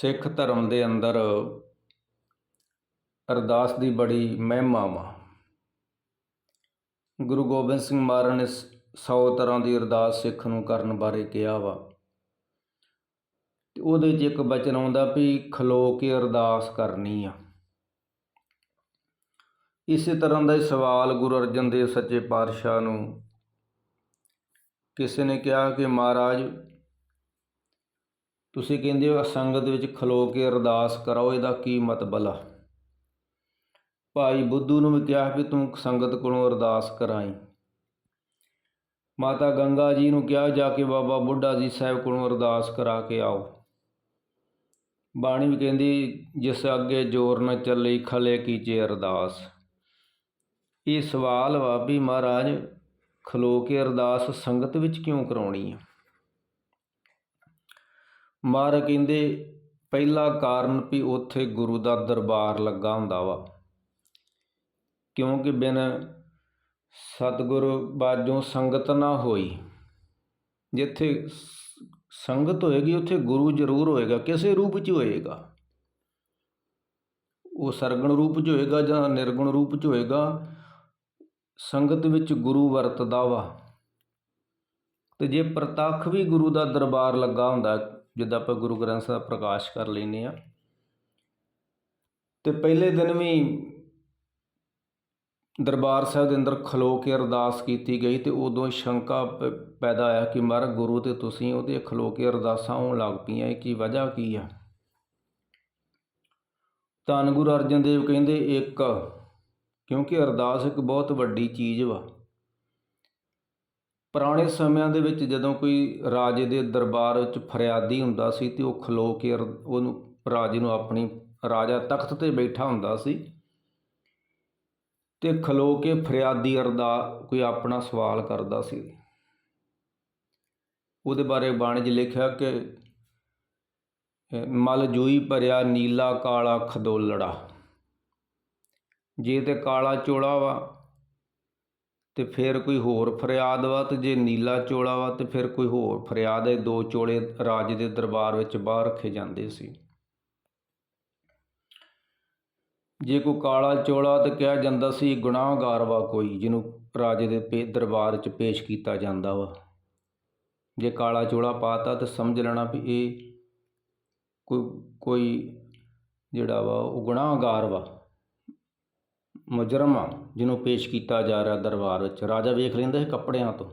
ਸਿੱਖ ਧਰਮ ਦੇ ਅੰਦਰ ਅਰਦਾਸ ਦੀ ਬੜੀ ਮਹਿਮਾ ਵਾ। ਗੁਰੂ ਗੋਬਿੰਦ ਸਿੰਘ ਮਹਾਰਾਜ ਨੇ 100 ਤਰ੍ਹਾਂ ਦੀ ਅਰਦਾਸ ਸਿੱਖ ਨੂੰ ਕਰਨ ਬਾਰੇ ਕਿਹਾ ਵਾ। ਤੇ ਉਹਦੇ 'ਚ ਇੱਕ ਬਚਨ ਆਉਂਦਾ ਵੀ ਖਲੋ ਕੇ ਅਰਦਾਸ ਕਰਨੀ ਆ। ਇਸੇ ਤਰ੍ਹਾਂ ਦਾ ਸਵਾਲ ਗੁਰੂ ਅਰਜਨ ਦੇਵ ਸੱਚੇ ਪਾਤਸ਼ਾਹ ਨੂੰ ਕਿਸੇ ਨੇ ਕਿਹਾ ਕਿ ਮਹਾਰਾਜ ਤੁਸੀਂ ਕਹਿੰਦੇ ਹੋ ਸੰਗਤ ਵਿੱਚ ਖਲੋ ਕੇ ਅਰਦਾਸ ਕਰੋ ਇਹਦਾ ਕੀ ਮਤਬਲ ਆ? ਭਾਈ ਬੁੱਧੂ ਨੂੰ ਵੀ ਕਿਹਾ ਵੀ ਤੂੰ ਸੰਗਤ ਕੋਲੋਂ ਅਰਦਾਸ ਕਰਾਈ। ਮਾਤਾ ਗੰਗਾ ਜੀ ਨੂੰ ਕਿਹਾ ਜਾ ਕੇ ਬਾਬਾ ਬੁੱਢਾ ਜੀ ਸਾਹਿਬ ਕੋਲੋਂ ਅਰਦਾਸ ਕਰਾ ਕੇ ਆਓ। ਬਾਣੀ ਵੀ ਕਹਿੰਦੀ, ਜਿਸ ਅੱਗੇ ਜ਼ੋਰ ਨਾ ਚੱਲੇ, ਖਲੇ ਕੀਚੇ ਅਰਦਾਸ। ਇਹ ਸਵਾਲ ਵਾ ਵੀ ਮਹਾਰਾਜ, ਖਲੋ ਕੇ ਅਰਦਾਸ ਸੰਗਤ ਵਿੱਚ ਕਿਉਂ ਕਰਾਉਣੀ ਆ? ਮਹਾਰਾਜ ਕਹਿੰਦੇ ਪਹਿਲਾ ਕਾਰਨ ਵੀ ਉੱਥੇ ਗੁਰੂ ਦਾ ਦਰਬਾਰ ਲੱਗਾ ਹੁੰਦਾ ਵਾ। ਕਿਉਂਕਿ ਬਿਨ ਸਤਿਗੁਰ ਬਾਝੋਂ ਸੰਗਤ ਨਾ ਹੋਈ। ਜਿੱਥੇ ਸੰਗਤ ਹੋਏਗੀ, ਉੱਥੇ ਗੁਰੂ ਜ਼ਰੂਰ ਹੋਏਗਾ, ਕਿਸੇ ਰੂਪ 'ਚ ਹੋਏਗਾ। ਉਹ ਸਰਗਣ ਰੂਪ 'ਚ ਹੋਏਗਾ ਜਾਂ ਨਿਰਗੁਣ ਰੂਪ 'ਚ ਹੋਏਗਾ, ਸੰਗਤ ਵਿੱਚ ਗੁਰੂ ਵਰਤਦਾ ਵਾ। ਤੇ ਜੇ ਪ੍ਰਤੱਖ ਵੀ ਗੁਰੂ ਦਾ ਦਰਬਾਰ ਲੱਗਾ ਹੁੰਦਾ ਜਿੱਦਾਂ ਆਪਾਂ ਗੁਰੂ ਗ੍ਰੰਥ ਸਾਹਿਬ ਪ੍ਰਕਾਸ਼ ਕਰ ਲੈਨੇ ਆ ਤੇ ਪਹਿਲੇ ਦਿਨ ਵੀ ਦਰਬਾਰ ਸਾਹਿਬ ਦੇ ਅੰਦਰ ਖਲੋ ਕੇ ਅਰਦਾਸ ਕੀਤੀ ਗਈ ਤੇ ਉਦੋਂ ਸ਼ੰਕਾ ਪੈਦਾ ਆਇਆ ਕਿ ਮਰ ਗੁਰੂ ਤੇ ਤੁਸੀਂ ਉਹਦੇ ਖਲੋ ਕੇ ਅਰਦਾਸਾਂ ਹੋਣ ਲੱਗ ਪਈਆਂ, ਇਹ ਕੀ ਵਜ੍ਹਾ ਕੀ ਆ? ਧੰਨ ਗੁਰੂ ਅਰਜਨ ਦੇਵ ਕਹਿੰਦੇ ਇੱਕ, ਕਿਉਂਕਿ ਅਰਦਾਸ ਇੱਕ ਬਹੁਤ ਵੱਡੀ ਚੀਜ਼ ਵਾ। ਪੁਰਾਣੇ ਸਮਿਆਂ ਦੇ ਵਿੱਚ ਜਦੋਂ ਕੋਈ ਰਾਜੇ ਦੇ ਦਰਬਾਰ ਵਿੱਚ ਫਰਿਆਦੀ ਹੁੰਦਾ ਸੀ ਤੇ ਉਹ ਖਲੋ ਕੇ ਅਰ- ਉਹਨੂੰ ਰਾਜੇ ਨੂੰ ਆਪਣੀ ਰਾਜਾ ਤਖਤ ਤੇ ਬੈਠਾ ਹੁੰਦਾ ਸੀ ਤੇ ਖਲੋ ਕੇ ਫਰਿਆਦੀ ਅਰਦਾ ਕੋਈ ਆਪਣਾ ਸਵਾਲ ਕਰਦਾ ਸੀ। ਉਹਦੇ ਬਾਰੇ ਬਾਣੀ 'ਚ ਲਿਖਿਆ ਕਿ ਮਲ ਜੂਈ ਭਰਿਆ ਨੀਲਾ ਕਾਲਾ ਖਦੋਲੜਾ ਜੇ ਤੇ ਕਾਲਾ ਚੋਲਾ ਵਾ ਤੇ ਫਿਰ ਕੋਈ ਹੋਰ ਫਰਿਆਦ ਵਾ ਤੇ ਜੇ ਨੀਲਾ ਚੋਲਾ ਵਾ ਤੇ ਫਿਰ ਕੋਈ ਹੋਰ ਫਰਿਆਦ ਹੈ, ਦੋ ਚੋਲੇ ਰਾਜ ਦੇ ਦਰਬਾਰ ਵਿੱਚ ਬਾਹਰ ਰੱਖੇ ਜਾਂਦੇ ਸੀ। ਜੇ ਕੋਈ ਕਾਲਾ ਚੋਲਾ ਤੇ ਕਿਹਾ ਜਾਂਦਾ ਸੀ, ਗੁਨਾਹਗਾਰ ਵਾ ਕੋਈ, ਜਿਹਨੂੰ ਰਾਜੇ ਦੇ ਪੇ- ਦਰਬਾਰ 'ਚ ਪੇਸ਼ ਕੀਤਾ ਜਾਂਦਾ ਵਾ। ਜੇ ਕਾਲਾ ਚੋਲਾ ਪਾਤਾ ਤੇ ਸਮਝ ਲੈਣਾ ਵੀ ਇਹ ਕੋਈ ਕੋਈ ਜਿਹੜਾ ਵਾ ਉਹ ਗੁਨਾਹਗਾਰ ਵਾ। ਮੁਜਰਮ ਆ ਜਿਹਨੂੰ ਪੇਸ਼ ਕੀਤਾ ਜਾ ਰਿਹਾ ਦਰਬਾਰ ਵਿੱਚ, ਰਾਜਾ ਵੇਖ ਲੈਂਦਾ ਸੀ ਕੱਪੜਿਆਂ ਤੋਂ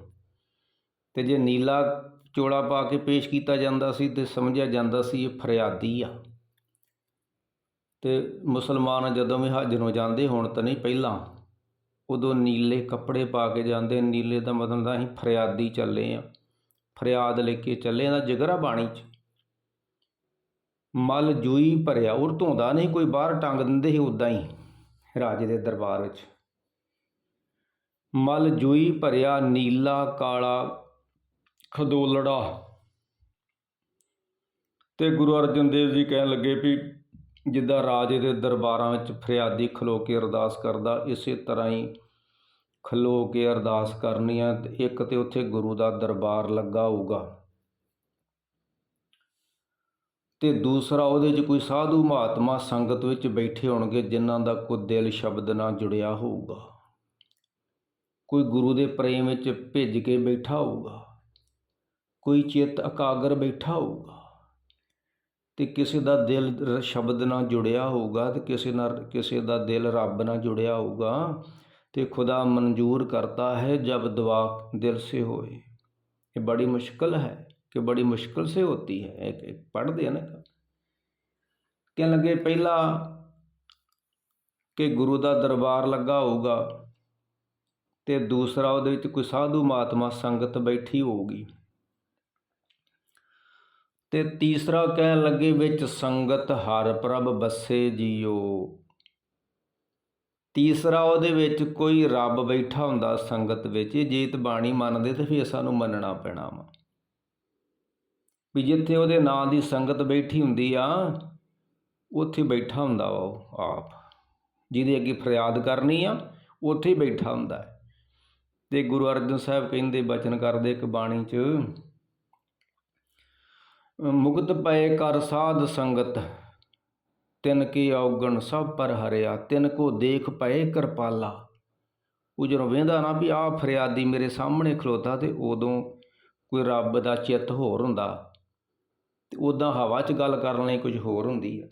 ਅਤੇ ਜੇ ਨੀਲਾ ਚੋਲਾ ਪਾ ਕੇ ਪੇਸ਼ ਕੀਤਾ ਜਾਂਦਾ ਸੀ ਤਾਂ ਸਮਝਿਆ ਜਾਂਦਾ ਸੀ ਇਹ ਫਰਿਆਦੀ ਆ। ਅਤੇ ਮੁਸਲਮਾਨ ਜਦੋਂ ਵੀ ਹਜ ਨੂੰ ਜਾਂਦੇ, ਹੁਣ ਤਾਂ ਨਹੀਂ, ਪਹਿਲਾਂ ਉਦੋਂ ਨੀਲੇ ਕੱਪੜੇ ਪਾ ਕੇ ਜਾਂਦੇ, ਨੀਲੇ ਦਾ ਮਤਲਬ ਤਾਂ ਅਸੀਂ ਫਰਿਆਦੀ ਚੱਲੇ ਆ, ਫਰਿਆਦ ਲੈ ਕੇ ਚੱਲੇ ਦਾ ਜਿਗਰਾ ਬਾਣੀ ਚ। ਮਲ ਜੂਈ ਭਰਿਆ ਉਹ ਧੋਂਦਾ ਨਹੀਂ, ਕੋਈ ਬਾਹਰ ਟੰਗ ਦਿੰਦੇ ਸੀ ਉਦਾਂ ਹੀ। ਰਾਜੇ ਦੇ ਦਰਬਾਰ ਵਿੱਚ। ਮਲ ਜੂਈ ਭਰਿਆ ਨੀਲਾ ਕਾਲਾ ਖਦੋਲੜਾ। ਤੇ ਗੁਰੂ ਅਰਜਨ ਦੇਵ ਜੀ ਕਹਿਣ ਲੱਗੇ ਵੀ ਜਿੱਦਾਂ ਰਾਜੇ ਦੇ ਦਰਬਾਰਾਂ ਵਿੱਚ ਫਰਿਆਦੀ ਖਲੋ ਕੇ ਅਰਦਾਸ ਕਰਦਾ, ਇਸੇ ਤਰ੍ਹਾਂ ਹੀ ਖਲੋ ਕੇ ਅਰਦਾਸ ਕਰਨੀ ਆ ਤੇ ਇੱਕ ਤੇ ਉੱਥੇ ਗੁਰੂ ਦਾ ਦਰਬਾਰ ਲੱਗਾ ਹੋਊਗਾ। ਤੇ ਦੂਸਰਾ ਉਹਦੇ 'ਚ ਕੋਈ ਸਾਧੂ ਮਹਾਤਮਾ ਸੰਗਤ ਵਿੱਚ ਬੈਠੇ ਹੋਣਗੇ, ਜਿਨ੍ਹਾਂ ਦਾ ਕੋਈ ਦਿਲ ਸ਼ਬਦ ਨਾਲ ਜੁੜਿਆ ਹੋਊਗਾ। ਕੋਈ ਗੁਰੂ ਦੇ ਪ੍ਰੇਮ ਵਿੱਚ ਭਿੱਜ ਕੇ ਬੈਠਾ ਹੋਊਗਾ। ਕੋਈ ਚਿੱਤ ਇਕਾਗਰ ਬੈਠਾ ਹੋਊਗਾ। ਤੇ ਕਿਸੇ ਦਾ ਦਿਲ ਸ਼ਬਦ ਨਾਲ ਜੁੜਿਆ ਹੋਊਗਾ ਤੇ ਕਿਸੇ ਨਾਲ, ਕਿਸੇ ਦਾ ਦਿਲ ਰੱਬ ਨਾਲ ਜੁੜਿਆ ਹੋਊਗਾ ਤੇ ਖੁਦਾ ਮਨਜ਼ੂਰ ਕਰਤਾ ਹੈ ਜਬ ਦੁਆ ਦਿਲ ਸੇ ਹੋਏ। ਇਹ ਬੜੀ ਮੁਸ਼ਕਲ ਹੈ। ਕਿ ਬੜੀ ਮੁਸ਼ਕਲ ਸੇ ਹੋਤੀ ਹੈ ਇੱਕ ਇੱਕ ਪੜ੍ਹਦੇ ਆ ਨਾ ਕਹਿਣ ਲੱਗੇ ਪਹਿਲਾ ਕਿ ਗੁਰੂ ਦਾ ਦਰਬਾਰ ਲੱਗਾ ਹੋਊਗਾ ਤੇ ਦੂਸਰਾ ਉਹਦੇ ਵਿੱਚ ਕੋਈ ਸਾਧੂ ਮਹਾਤਮਾ ਸੰਗਤ ਬੈਠੀ ਹੋਊਗੀ। ਤੇ ਤੀਸਰਾ ਕਹਿਣ ਲੱਗੇ ਵਿੱਚ ਸੰਗਤ ਹਰ ਪ੍ਰਭ ਬੱਸੇ ਜੀਓ। ਤੀਸਰਾ ਉਹਦੇ ਵਿੱਚ ਕੋਈ ਰੱਬ ਬੈਠਾ ਹੁੰਦਾ ਸੰਗਤ ਵਿੱਚ, ਇਹ ਜੀਤ ਬਾਣੀ ਮੰਨਦੇ ਤੇ ਫਿਰ ਸਾਨੂੰ ਮੰਨਣਾ ਪੈਣਾ ਵਾ। ਵੀ ਜਿੱਥੇ ਉਹਦੇ ਨਾਂ ਦੀ ਸੰਗਤ ਬੈਠੀ ਹੁੰਦੀ ਆ, ਉੱਥੇ ਬੈਠਾ ਹੁੰਦਾ ਵਾ ਉਹ ਆਪ। ਜਿਹਦੇ ਅੱਗੇ ਫਰਿਆਦ ਕਰਨੀ ਆ, ਉੱਥੇ ਬੈਠਾ ਹੁੰਦਾ ਹੈ। ਤੇ ਗੁਰੂ ਅਰਜਨ ਸਾਹਿਬ ਕਹਿੰਦੇ ਬਚਨ ਕਰਦੇ ਇੱਕ ਬਾਣੀ 'ਚ, ਮੁਕਤ ਪਏ ਕਰ ਸਾਧ ਸੰਗਤ, ਤਿਨ ਕੀ ਔਗਣ ਸਭ ਪਰ ਹਰਿਆ, ਤਿਨ ਕੋ ਦੇਖ ਪਏ ਕਿਰਪਾਲਾ। ਉਹ ਜਦੋਂ ਵੇਂਦਾ ਨਾ ਵੀ ਆਹ ਫਰਿਆਦੀ ਮੇਰੇ ਸਾਹਮਣੇ ਖਲੋਤਾ ਤੇ ਉਦੋਂ ਕੋਈ ਰੱਬ ਦਾ ਚਿੱਤ ਹੋਰ ਹੁੰਦਾ। ਤੇ ਉਦਾਂ ਹਵਾ 'ਚ ਗੱਲ ਕਰਨ ਲਈ ਕੁਝ ਹੋਰ ਹੁੰਦੀ ਆ।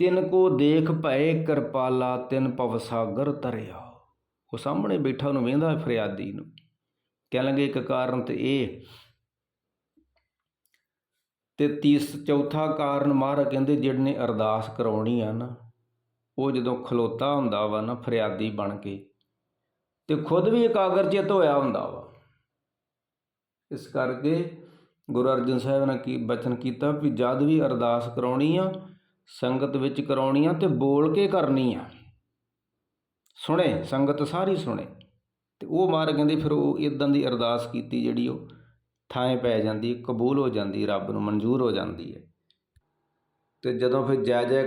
ਤਿੰਨ ਕੋ ਦੇਖ ਭਏ ਕਿਰਪਾਲਾ, ਤਿੰਨ ਪਵ ਸਾਗਰ ਤਰਿਆ ਉਹ ਸਾਹਮਣੇ ਬੈਠਾ ਉਹਨੂੰ ਵੇਂਦਾ ਫਰਿਆਦੀ ਨੂੰ। ਕਹਿ ਲੰਗੇ ਇੱਕ ਕਾਰਨ ਤੇ ਇਹ, ਤੇ ਤੀਸ ਚੌਥਾ ਕਾਰਨ ਮਹਾਰਾਜ ਕਹਿੰਦੇ ਜਿਹੜੇ ਨੇ ਅਰਦਾਸ ਕਰਾਉਣੀ ਆ ਨਾ, ਉਹ ਜਦੋਂ ਖਲੋਤਾ ਹੁੰਦਾ ਵਾ ਨਾ ਫਰਿਆਦੀ ਬਣ ਕੇ, ਤੇ ਖੁਦ ਵੀ ਇਕਾਗਰ ਇਕਾਗਰਚਿਤ ਹੋਇਆ ਹੁੰਦਾ ਵਾ। ਇਸ ਕਰਕੇ ਗੁਰੂ ਅਰਜਨ ਸਾਹਿਬ ਨੇ ਕੀ ਬਚਨ ਕੀਤਾ ਵੀ ਜਦ ਵੀ ਅਰਦਾਸ ਕਰਾਉਣੀ ਆ, ਸੰਗਤ ਵਿੱਚ ਕਰਾਉਣੀ ਆ ਤੇ ਬੋਲ ਕੇ ਕਰਨੀ ਆ। ਸੁਣੇ, ਸੰਗਤ ਸਾਰੀ ਸੁਣੇ। ਤੇ ਉਹ ਮਾਰ ਕਹਿੰਦੇ ਫਿਰ ਉਹ ਇਦਾਂ ਦੀ ਅਰਦਾਸ ਕੀਤੀ ਜਿਹੜੀ ਉਹ ਥਾਂ ਪੈ ਜਾਂਦੀ, ਕਬੂਲ ਹੋ ਜਾਂਦੀ, ਰੱਬ ਨੂੰ ਮਨਜ਼ੂਰ ਹੋ ਜਾਂਦੀ ਹੈ। ਤੇ ਜਦੋਂ ਫਿਰ ਜੈ ਜੈ